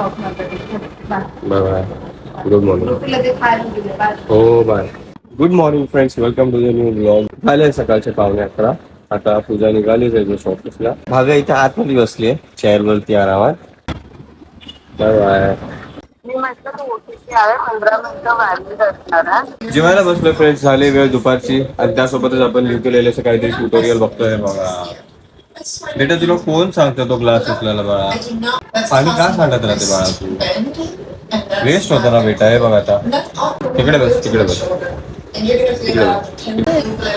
Bye bye good morning हो bye good morning friends welcome to the new blog झाले सकाळचे पावणे अकरा. आता पूजा निघालीच आहे जस्ट ऑफिसला भागा इथे आतमध्ये बसली आहे. चेअर वरती आरामात. बाय बाय जेवायला बसलो फ्रेंड्स झाली वेळ दुपारची. आणि त्यासोबतच आपण लिहिलेलं काहीतरी ट्युटोरियल बघतोय. बघा. बेटा तुला कोण सांगतो तो ग्लास उचलायला बाळा? पाणी का सांगत राहते बाळा तू? वेस्ट होतो ना बेटा हे बघ आता. तिकडे बस तिकडे बस. तिकडे बस.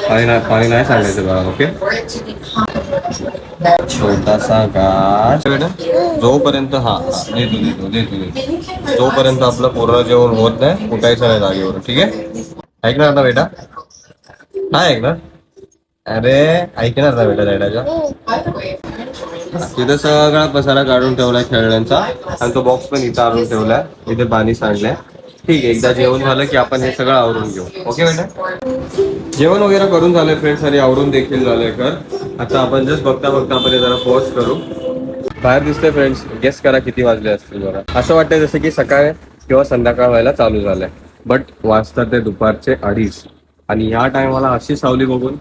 पाणी नाही पाणी नाही सांगायचं बाळा ओके? छोटासा गाठ. बेटा जोपर्यंत हा हा, देतो देतो देतो देतो. जोपर्यंत आपलं पूर्ण जेवण होत नाही उठायचं नाही जागेवर ठीक आहे? ऐकणार ना बेटा? नाही ऐकणार? अरे ऐकणार ना बेटा डॅडाच्या तिथे सगळा पसारा काढून ठेवलाय खेळण्यांचा. आणि तो बॉक्स पण इथं आणून ठेवलाय. इथे पाणी सांडलंय. ठीक आहे एकदा जेवण झालं की आपण हे सगळं आवरून घेऊ. ओके बेटा? जेवण वगैरे करून झालंय फ्रेंड्स आणि आवरून देखील झालंय कर आता आपण जस्ट बघता बघता आपण हे जरा पॉज करू. बाहेर दिसतंय फ्रेंड्स गेस करा किती वाजले असतील जरा असं वाटतंय जसं की सकाळ किंवा संध्याकाळ व्हायला चालू झालंय. बट वाजतात ते दुपारचे अडीच. आणि ह्या टायमाला अशी सावली बघून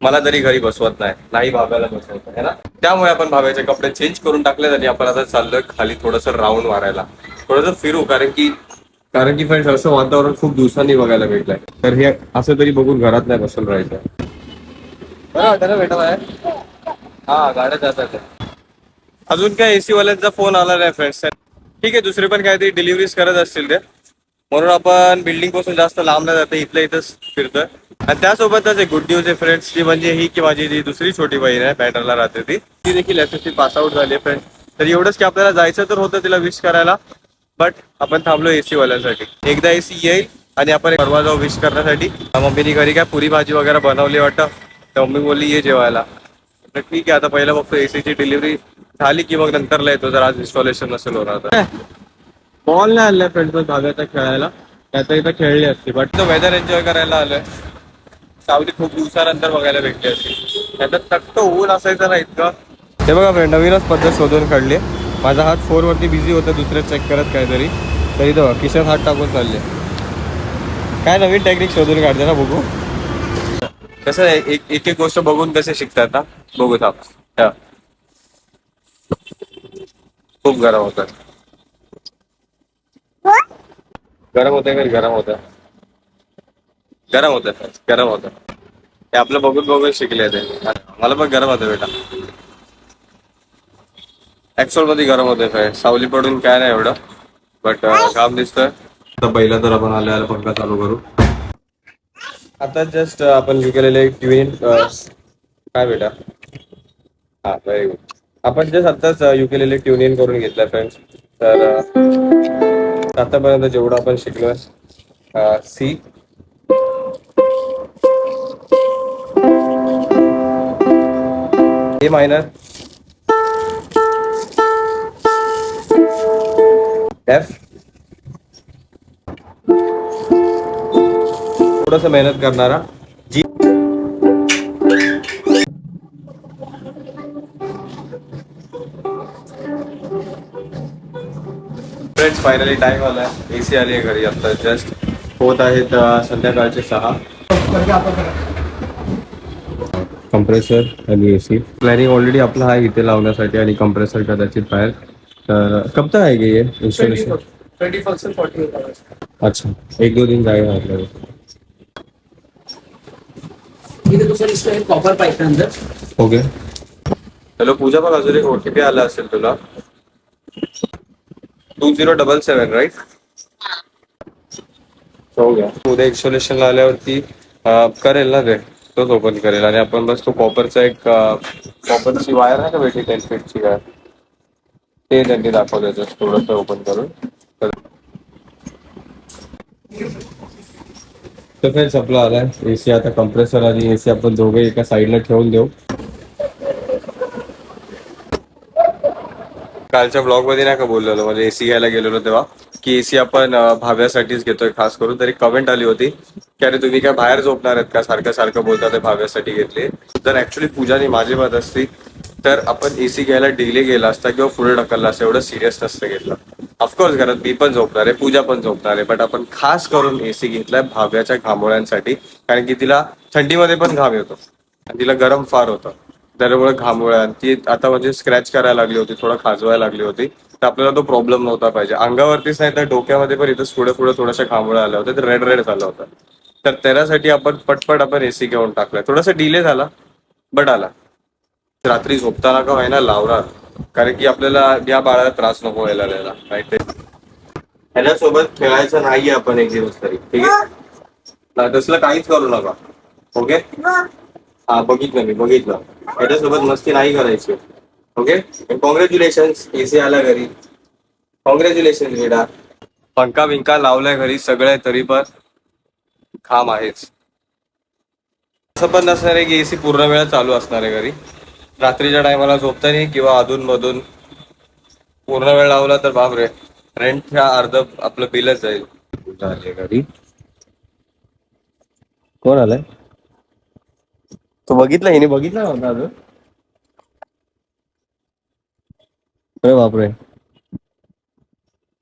मला तरी घरी बसवत नाही नाही भाव्याला बसवत आहे ना? त्यामुळे आपण भाव्याचे कपडे चेंज करून टाकले आणि आपण आता चाललोय खाली थोडंसं राऊंड मारायला. थोडंसं फिरू कारण की कारण की फ्रेंड्स असं वातावरण खूप दिवसांनी बघायला भेटलंय. तर हे असं तरी बघून घरात नाही बसून राहायचं. बरं वाटतं हा गाड्या जातात. अजून काय एसी वाल्यांचा फोन आला नाही फ्रेंड्स ठीक आहे दुसरे पण काहीतरी डिलिव्हरीज करत असतील ते. म्हणून आपण बिल्डिंगपासून जास्त लांब नाही जाते इथल्या इथंच फिरतोय. आणि त्यासोबतच एक गुड न्यूज आहे फ्रेंड्स ती म्हणजे ही की माझी जी दुसरी छोटी बहीण आहे बॅटरला राहते ती ती देखील S S C pass out झाली आहे फ्रेंड्स तर एवढंच की आपल्याला जायचं तर होतं तिला विश करायला बट आपण थांबलो एसी वाल्यांसाठी एकदा एसी येईल आणि आपण परवा जाऊ विश करण्यासाठी. मम्मीने घरी काय पुरी भाजी वगैरे बनवली वाटतं? तर मम्मी बोलली ये जेवायला. तर ठीक आहे आता पहिला बघतो एसीची डिलिव्हरी झाली की मग नंतरला येतो जर आज इन्स्टॉलेशन नसेल होणार बॉल नाही आणलाय फ्रेंड्स भागाचा खेळायला. त्याचा इथं खेळली असते बट तो वेदर एन्जॉय करायला आलोय. सावली खूप दिवसानंतर बघायला भेटली असते. त्याच्यात तक्त ऊन असायचं ना इतकं. हे बघा फ्रेंड नवीनच पद्धत शोधून काढली. माझा हात फोर वरती बिझी होता दुसरे चेक करत काहीतरी. तरी तो किशन हात टाकून चालले. काय नवीन टेक्निक शोधून काढते ना बघू. कसं आहे एक एक गोष्ट बघून कसे शिकतात ना बघू थांब. हा. खूप गरम होतात गरम होतंय का? गरम होतं गरम होतं गरम होतं ते आपलं बघून बघून शिकले ते. मला पण गरम होतं बेटा. ऍक्च्युअलमध्ये गरम होतंय काय? सावली पडून काय नाही एवढं. बट काम दिसतंय. पहिला तर आपण आल्याला पंखा चालू करू. आता जस्ट आपण केलेले काय बेटा? हा व्हेरी गुड आपण जस्ट आताच युकेलेले ट्युनिंग करून घेतलं फ्रेंड्स तर आतापर्यंत जेवढं आपण शिकलो सी. ए मायनर एफ थोडस मेहनत करणारा. फ्रेंड्स फायनली टाइम आलाय एसी आली आहे घरी आता. जस्ट होत आहेत संध्याकाळचे सहा. कंप्रेसर आणि एसी प्लॅनिंग ऑलरेडी आपला आहे इथे लावण्यासाठी आणि कंप्रेसर कदाचित बाहेर. तर कब तक आएगी ये इंस्टॉलेशन ट्वेंटी फर्स्ट से फोर्टी आवर्स अच्छा. एक दो दिन जाएगा कॉपर अंदर. ओके हॅलो पूजा बघ अजून एक ओटीपी आला असेल तुला. Two zero double seven right हो गया उद्या इन्स्टॉलेशनला आल्यावरती अं, करेल ना ते? तोच ओपन करेल. आणि आपण बस तो कॉपरचा एक कॉपरची वायर आहे का भेटी टेन फीटची वायर ते त्यांनी दाखवलं जस्ट थोडंसं ओपन करून. तर तर फ्रेंड्स आपला आलाय. एसी आता कंप्रेसर आणि एसी आपण दोघे एका साईडला ठेवून देऊ. कालच्या ब्लॉगमध्ये नाही का बोललेलो म्हणजे एसी घ्यायला गेलेलो तेव्हा की एसी आपण भाव्यासाठीच घेतोय खास करून तरी कमेंट आली होती की अरे तुम्ही काय बाहेर झोपणार आहेत का? सारखं सारखं बोलता ते भाव्यासाठी घेतले. जर ऍक्च्युली पूजाने माझी मत असती तर आपण एसी घ्यायला डिले गेला असता किंवा पुढे ढकलला असता एवढं सिरियस नसतं घेतलं. ऑफकोर्स घरात मी पण झोपणार आहे पूजा पण झोपणार आहे बट आपण खास करून एसी घेतलाय भाव्याच्या घामोळ्यांसाठी कारण की तिला थंडीमध्ये पण घाम येतो. आणि तिला गरम फार होतं. त्यामुळे घामोळ्या ती आता म्हणजे स्क्रॅच करायला लागली होती थोडं खाजवायला लागली होती. तर आपल्याला तो प्रॉब्लेम नव्हता पाहिजे. अंगावरतीच नाही तर डोक्यामध्ये पण इथं पुढे पुढे थोड्याशा घामोळ्या आल्या होत्या. तर रेड रेड झालं होतं. तर त्याच्यासाठी आपण पटपट आपण एसी घेऊन टाकलाय. थोडासा डिले झाला बट आला. रात्री झोपताना का व्हायना लावणार. कारण की आपल्याला या बाळाला त्रास नको व्हायला द्यायला राईट ते ह्याच्यासोबत खेळायचं नाहीये आपण एक दिवस तरी. ठीक आहे? तसलं काहीच करू नका. ओके हा बघितलं मी बघितलं. ह्याच्यासोबत मस्ती नाही करायची. ओके कॉंग्रॅच्युलेशन एसी आला घरी. कॉंग्रॅच्युलेशन बेटा पंखा बिंका लावलाय घरी सगळे तरी पण खाम आहेच. असं पण नसणार आहे की एसी पूर्ण वेळ चालू असणार आहे घरी. रात्रीच्या टायमाला झोपता नाही किंवा अधून मधून पूर्ण वेळ लावला तर बापरे रेंटच्या अर्ध आपलं बिलच जाईल. घरी. कोण आलाय? तो बघितला हिने बघितला नव्हता अजून. अरे बापरे.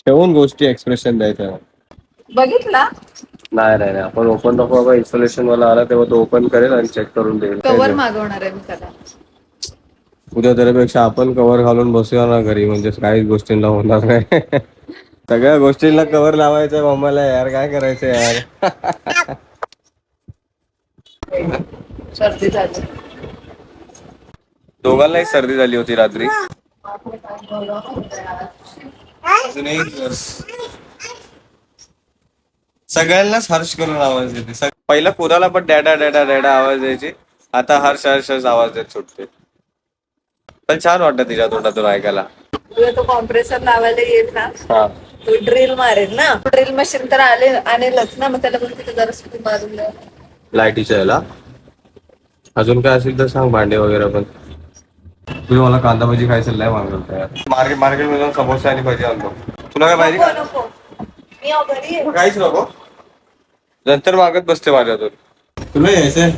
ठेवून गोष्टी एक्सप्रेशन द्यायचं बघितला? नाही नाही नाही. आपण ओपन नको बाबा इन्स्टॉलेशन वाला आला तेव्हा तो ओपन करेल आणि चेक करून देईल. कवर मागवणार आहे मी त्याला. उद्या त्याच्यापेक्षा आपण कव्हर घालून बसूया ना घरी म्हणजे काहीच गोष्टींना होणार नाही. सगळ्या गोष्टींना कव्हर लावायचंय मम्माला यार काय करायचं यार? सर्दी झाली. दोघांनाही सर्दी झाली होती रात्री. सगळ्यांनाच हर्ष करून आवाज येते सग- पहिला पुराला पण डॅडा डॅडा डॅडा आवाज द्यायची. आता हर्ष हर्ष हर्ष आवाज देत सुटते. पण छान वाटतं तिच्या तोंडातून ऐकायला. तुला तो कॉम्प्रेसर लावायला येईल ना? हा. तो ड्रिल मारेल ना? ड्रिल मशीन तर आले आणेलच ना? मग त्याला पण तिथे जरा मारून द्या लाईटीच्या याला. अजून काय असेल तर सांग भांडे वगैरे पण. तुम्ही मला कांदा भजी खायचं लय मागवत यार मार्केट मार्केटमध्ये जाऊन समोसा आणि भजी आणतो. तुला काय पाहिजे नको नको. मी अहो घरी आहे. काहीच नको? नंतर मागत बसते माझ्यातून. तुला यायचंय?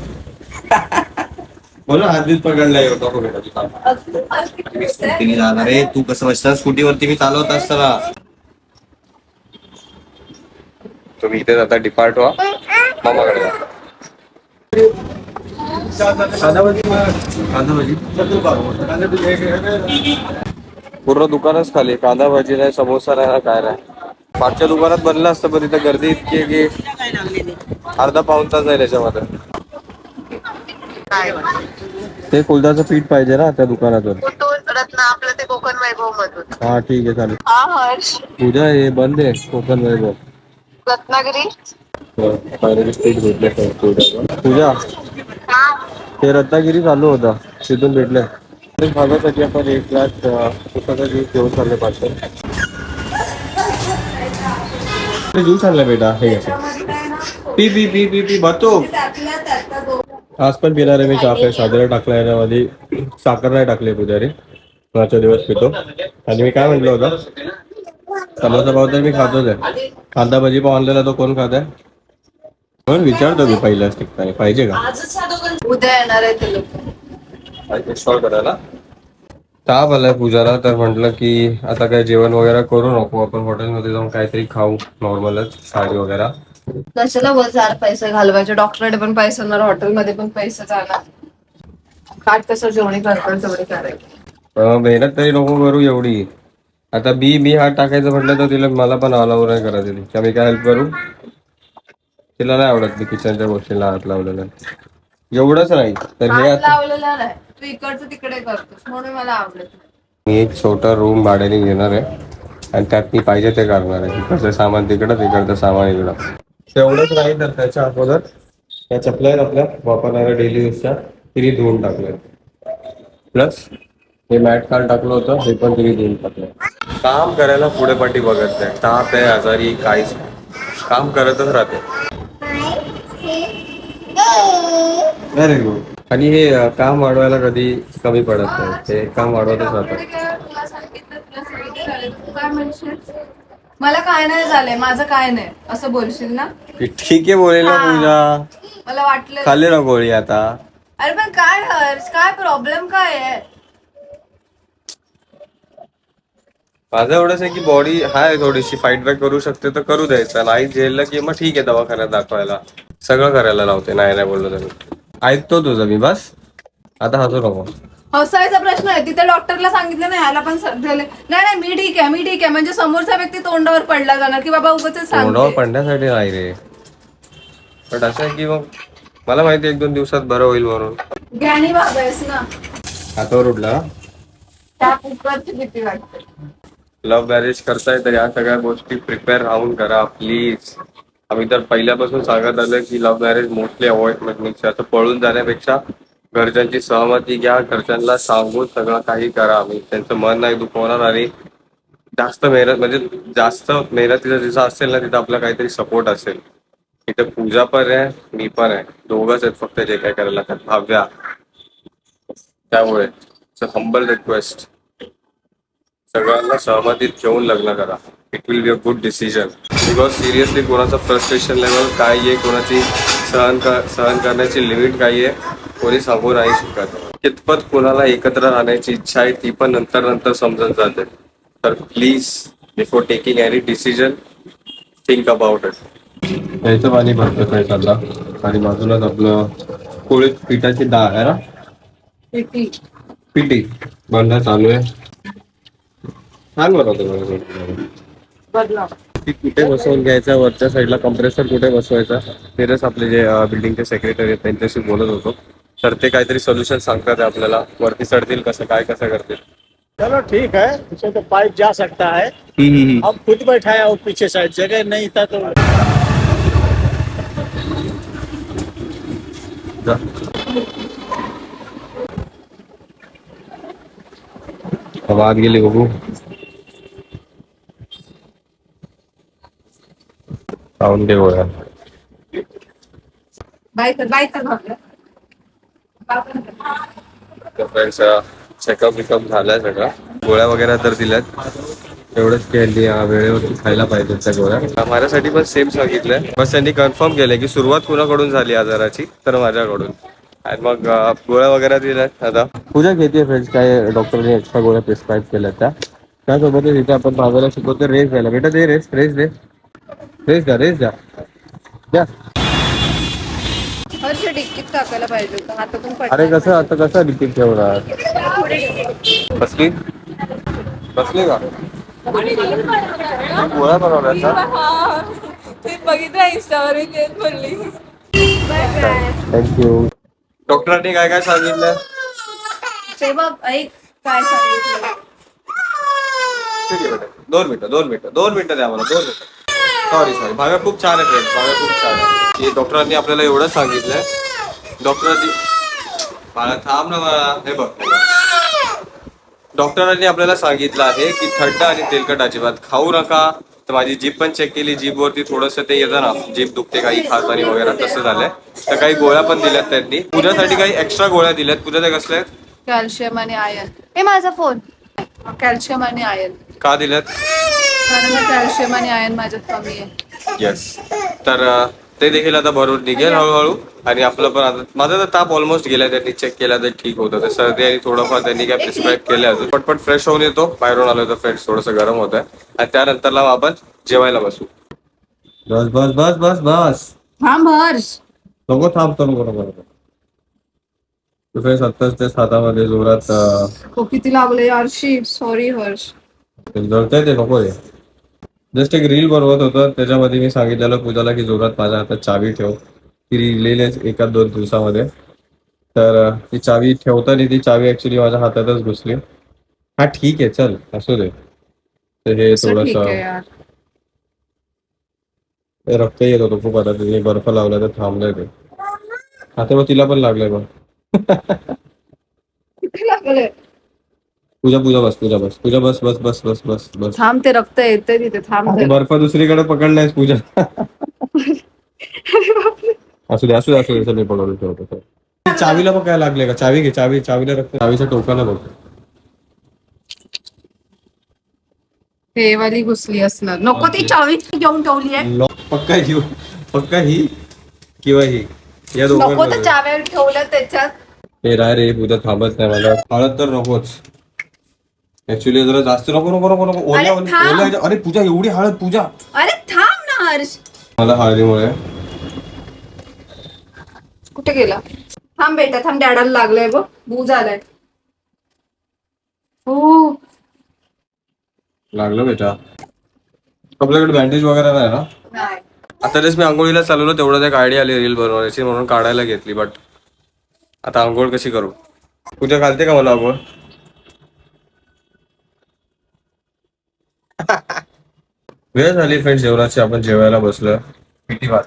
बोला हात बीत पकडला येतो नको बेटा, तू थांब. अगदी मार्केट मी मध्ये आहे. स्कूटीने जाणार आहे तू कसं बसणार स्कूटीवरती मी चालवत असताना. तुम्ही इथे जाता डिपार्ट व्हा. मामाकडे जा. कांदा भजी पूर्ण दुकानच खाली कांदा भजी नाही समोसा नाही काय नाही. मागच्या दुकानात बनलं असतं पण इथं गर्दी इतकी आहे की अर्धा पाऊन तास जाईल याच्यामध्ये. ते कुलदाचं पीठ पाहिजे ना त्या दुकानातून. तो तो रत्न आपलं ते कोकण वैभव मधून हा ठीक आहे चालेल. हा हर्ष. पूजा हे बंद आहे कोकण वैभव. रत्नागिरी. भेटले पूजा. ते रत्नागिरी चालू होता. तिथून भेटले. भागासाठी आपण एक ग्लास पुस्तकाचा ज्यूस घेऊन चालले पार्सल ज्यूस आणला बेटा हे पी पी पी पी पी बतो आज पण पिणार आहे मी चाफे साजरा टाकला याच्यामध्ये साखर नाही टाकली पुजारी. आजच्या दिवस पितो. आणि मी काय म्हटलं होतं? समोसा पाव तर मी खातोच आहे. कांदा भजी पाव आणलेला तो कोण खात आहे? म्हणून विचारतो मी पहिल्याच ठिकाणी पाहिजे का? उद्या येणार आहे ते लोक. करायला. ताप आलाय पूजाला तर म्हटलं की आता काय जेवण वगैरे करू नको. आपण हॉटेलमध्ये जाऊन काहीतरी खाऊ नॉर्मलच साडी वगैरे. कशाला वर झाड पैसे घालवायचे? डॉक्टरकडे पण पैसे होणार हॉटेलमध्ये पण पैसे जाणार. काट कसं जेवणी करतात तेवढे करायचे. अं, मेहनत तरी नको करू एवढी. आता बी बी हात टाकायचं म्हटलं तर तिला मला पण अलाव नाही करा दिली का मी काय हेल्प करू? तिला नाही आवडत मी किचनच्या गोष्टीला हात लावलेला. एवढंच नाही तर हे हात आता लावलेला नाही. तू इकडचं तिकडे करतोस म्हणून मला आवडत नाही. मी एक छोटा रूम भाड्याने घेणार आहे आणि त्यात मी पाहिजे ते करणार आहे. इकडचं सामान तिकडं तिकडचं सामान इकडं. तेवढंच नाही तर त्याच्या अगोदर त्या चपल्या आहेत आपल्या वापरणाऱ्या डेली यूजच्या तिने धुवून टाकल्या. प्लस हे मॅट काल टाकलं होतं हे पण तिने धुवून टाकलं काम करायला पुढे पाठी बघत नाही. ताप आहे आजारी काहीच नाही. काम करतच राहते. व्हेरी गुड आणि हे अं, काम वाढवायला कधी कमी पडत नाही. ते काम वाढवतच राहतात कोणी काय तुला सांगितलं तुला सांगितलं. झालं, तू काय म्हणशील? मला काय नाही झालंय माझं काय नाही. असं बोलशील ना? ठीक आहे बोलेल ना पूजा. मला वाटलं. खाल्ली ना गोळी आता. अरे पण काय हर्ष काय प्रॉब्लेम काय आहे? माझं एवढंच आहे की बॉडी हाय थोडीशी. फाईट बॅक करू शकते तर करू द्यायचं नाही झेललं की मग ठीक आहे दवाखान्यात दाखवायला. सगळं करायला लावते. नाही नाही बोललो तर ऐकतो तुझं मी बस. आता हसू नको. हसायचा प्रश्न आहे. तिथे डॉक्टरला सांगितलं नाही याला पण नाही नाही मी ठीक आहे मी ठीक आहे. म्हणजे समोरचा व्यक्ती तोंडावर पडला जाणार की बाबा उगाच तोंडावर पडण्यासाठी नाही रे. पण असं आहे की मग मला माहिती एक दोन दिवसात बरं होईल म्हणून. ज्ञानी बाबा आहेस ना. हातावर उठला. त्या कुकरची भीती वाटते. लव्ह मॅरेज करताय तर या सगळ्या गोष्टी प्रिपेअर राहून करा प्लीज आम्ही तर पहिल्यापासून सांगत आलं की लव्ह मॅरेज मोस्टली अवॉइड म्हणजे असं पळून जाण्यापेक्षा घरच्यांची सहमती घ्या घरच्यांना सांगून सगळं काही करा आम्ही. त्यांचं मन नाही दुखवणार आणि जास्त मेहनत म्हणजे जास्त मेहनतीचं जिथं असेल ना तिथं आपला काहीतरी सपोर्ट असेल. इथे पूजा पण आहे मी पण आहे. दोघंच आहेत फक्त जे काय करायला लागतात. भाव्या. त्यामुळे हंबल रिक्वेस्ट सगळ्यांना सहमतीत घेऊन लग्न करा. It will be a good decision because seriously कोणाचं फ्रस्ट्रेशन लेवल काय आहे कोणाची सहन क- सहन करण्याची लिमिट काय आहे कोणी सांगू नाही शकत. कितपत कोणाला एकत्र राहण्याची इच्छा आहे ती पण नंतर नंतर समजत जाते. तर please before taking any decision think about it याचं पाणी भरतं काय चालला आणि बाजूलाच आपलं पोळीत पिठाची डाळ आहे ना? पिठी. बंद चालू आहे. छान बनवतो बदला ती कुठे बसवून घ्यायचा वरच्या साईडला कम्प्रेसर कुठे बसवायचा तेच आपले जे बिल्डिंगचे सेक्रेटरी आहेत त्यांच्याशी बोलत होतो. तर ते काहीतरी सोल्युशन सांगतात आपल्याला. वरती चढतील कसं काय कसं करतील. चलो ठीक है पीछे तो पाइप जा सकता है. हम खुद बैठाए और पीछे साइड जगह नहीं था तो जा. अब आत गेली बघू भावल्या. फ्रेंड्स चेकअप विकअप झालाय सगळा. गोळ्या वगैरे तर दिल्यात. एवढंच केली वेळेवरती खायला पाहिजे त्या गोळ्या. माझ्यासाठी पण सेम सांगितलंय. बस त्यांनी कन्फर्म केलंय की सुरुवात कुणाकडून झाली आजाराची? तर माझ्याकडून. आणि मग गोळ्या वगैरे दिल्यात. आता पूजा घेते फ्रेंड्स काय डॉक्टरने एक्स्ट्रा गोळ्या प्रिस्क्राईब केल्या त्या. त्यासोबत इथे आपण भागायला शिकवतो रेस द्यायला बेटा दे रेस रेस दे. रेस द्या रेस द्या. द्या. हर्ष डिक्कीत टाकायला पाहिजे होतं हातातून अरे कसं आता कसं रिपीट ठेवणार बसली? बसली का? का? ते बघितलं इंस्टावर तेच थँक्यू डॉक्टरांनी काय काय सांगितलं? ते बघ ऐक काय सांगितलं. ठीक आहे बेटा दोन मिनिटं दोन मिनिटं दोन मिनिटं द्या मला दोन मिनिटं. सॉरी सॉरी भाव्या खूप छान आहे फ्रेंड भाव्या खूप छान आहे की डॉक्टरांनी आपल्याला एवढं सांगितलंय. डॉक्टरांनी बाळा थांब ना बाळा हे बघ. डॉक्टरांनी आपल्याला सांगितलं आहे की थंड आणि तेलकट अजिबात खाऊ नका. तर माझी जीप पण चेक केली. जीपवरती वरती थोडस ते येतं ना. जीप दुखते काही खाताना वगैरे. तसं झालंय. तर काही गोळ्या पण दिल्यात त्यांनी. पूजासाठी काही एक्स्ट्रा गोळ्या दिल्यात. पूजा त्या कसल्या आहेत? कॅल्शियम आणि आयर्न. हे माझा फोन. कॅल्शियम आणि आयर्न. का दिल्यात? कारण कॅल्शियम आणि आयर्न माझ्यात कमी आहे. येस तर अं, ते देखील आता भरून निघेल हळूहळू. आणि आपलं पण आता माझा तर ताप ऑलमोस्ट गेला त्यांनी चेक केला तर ठीक होतं. तर सर्दी आणि थोडंफार त्यांनी काय प्रिस्क्राईब केलं अजून. पटपट फ्रेश होऊन येतो. बाहेरून आलो तर फ्रेंड्स थोडंसं गरम होत आहे आणि त्यानंतरला आपण जेवायला बसू. बस बस बस बस बस. थांब हर्ष. नको थांबतो नको नको नको. फ्रेंड्स आत्ताच ते हातामध्ये जोरात अं, हो किती लागले हर्षी. सॉरी हर्ष. जळतंय ते नको रे जस्ट एक रील बनवत होतं. त्याच्यामध्ये मी सांगितलेलं पूजाला की जोरात माझ्या हातात चावी ठेव. ती रील येईल एका दोन दिवसामध्ये. तर ती चावी ठेवताना ती चावी ऍक्च्युली माझ्या हातातच घुसली. हा ठीक आहे चल असू दे. तर हे थोडस रक्त येत होतं खूप आता. तिने बर्फ लावला तर थांबलंय ते. आता मग तिला पण लागलंय मग पूजा पूजा बस पूजा बस पूजा बस बस बस बस बस बस. थांब ते रक्त येते तिथे थांब ते. बर्फ दुसरीकडे पकडलायस पूजा. असू दे असू दे असू दे चल मी पकडून ठेवतो चल. चावीला बघ काय लागले का? चावी घे चावी चावीला रक्त. चावीच्या टोकाला बघ. हे वाली घुसली असणार. नको ती चावी घेऊन ठेवली आहे. लॉक पक्का ही पक्का ही किंवा ही. या नको तर दोघांमध्ये चाव्या ठेवल्या त्याच्यात. हे राय रे पूजा थांबत नाही मला. हळद तर नकोच. ऍक्च्युली जरा जास्त नको नको नको नको. ओल्या अरे थांब. ओल्या ह्याच्या- अरे पूजा एवढी हळद पूजा. अरे थांब ना हर्ष. मला हळदीमुळे. कुठे गेला? थांब बेटा थांब. डॅडाला लागलाय बघ. बू झालाय. हो लागलं बेटा. आपल्याकडे बँडेज वगैरे नाही ना? नाही. आता जस मी आंघोळीला चालवलो तेवढं एक आयडिया आली रील बनवण्याची म्हणून काढायला घेतली बट आता आंघोळ कशी करू? पूजा घालते का मला आंघोळ? वेळ झाली फ्रेंड जेवणाची. आपण जेवायला बसलो. पिठी भात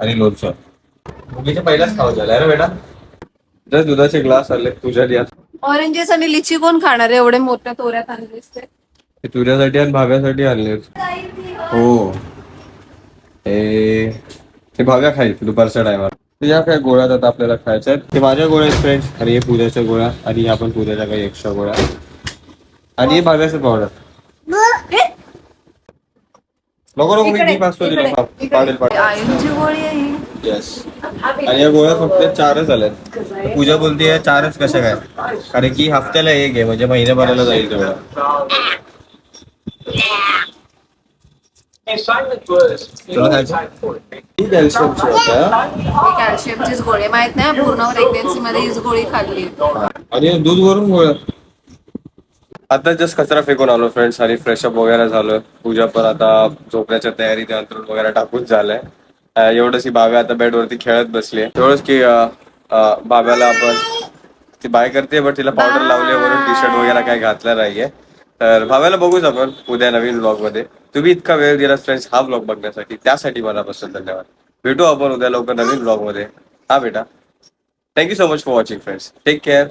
आणि लोणचं. मुलीचे पहिलाच खाऊ झालाय रे बेटा जर दुधाचे ग्लास आले तुझ्या दियात ऑरेंजेस आणि लिची कोण खाणार आहे? एवढे मोठ्या तोऱ्यात आणलीस ते ते तुझ्यासाठी आणि भाव्यासाठी आणले हो. ए ते भाव्या खाईल दुपारच्या टायमाला या काय गोळ्यात आता आपल्याला खायच्या आहेत. ते माझ्या गोळ्या आहेत फ्रेंड्स आणि हे पूजाच्या गोळ्या. आणि ह्या पण पूजाच्या काही एक्स्ट्रा गोळ्या. आणि हे भाव्याचं पावडर नको नको मी मी पाचतो पा- पाडेल पाडेल आयनची गोळी आहे. येस आणि या गोळ्या फक्त चारच आल्यात. पूजा बोलते चारच कशा काय? कारण की हफ्त्याला एक आहे म्हणजे महिन्याभराला जाईल तेवढं. कॅल्शियमची कॅल्शियमचीच गोळी. माहीत नाही पूर्ण प्रेग्नेन्सी मध्ये हीच गोळी खाल्ली. आणि दूध वरून गोळ्या. आता जस्ट कचरा फेकून आलो फ्रेंड्स आणि फ्रेशअप वगैरे झालं. पूजा पण आता झोपण्याच्या तयारीत अंतरून वगैरे टाकूच झालंय. एवढंच ही बाब्या आता बेडवरती खेळत बसली. एवढंच की बाब्याला आपण ती बाय करते बट तिला पावडर लावली वरून टी शर्ट वगैरे काही घातलं नाहीये. तर भाव्याला बघूच आपण उद्या नवीन ब्लॉगमध्ये. तुम्ही इतका वेळ दिला फ्रेंड्स हा ब्लॉग बघण्यासाठी. त्यासाठी मनापासून धन्यवाद. भेटू आपण उद्या लवकर नवीन ब्लॉगमध्ये. हा बेटा. Thank you so much for watching friends take care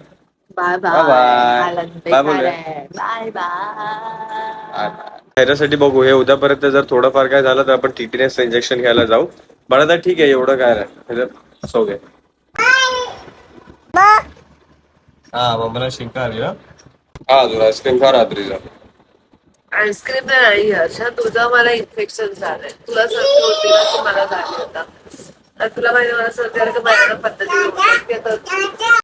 bye. Bye. बोलूया. बाय बाय ह्याच्यासाठी बघू. हे उद्यापर्यंत जर थोडंफार काय झालं तर आपण टीटीनेस इंजेक्शन घ्यायला जाऊ. बरं आता ठीक आहे. एवढं काय नाही. असं घे. हा मम्मीला शिंका आली ना हा अजून आईस्क्रीम खा रात्रीचा. आईस्क्रीम नाही हर्षा. तुझं मला इन्फेक्शन झालंय. तुला सर्दी होती ना मला झाली होता. तर तुला माहिती मला सर्दी आली माझ्या पद्धती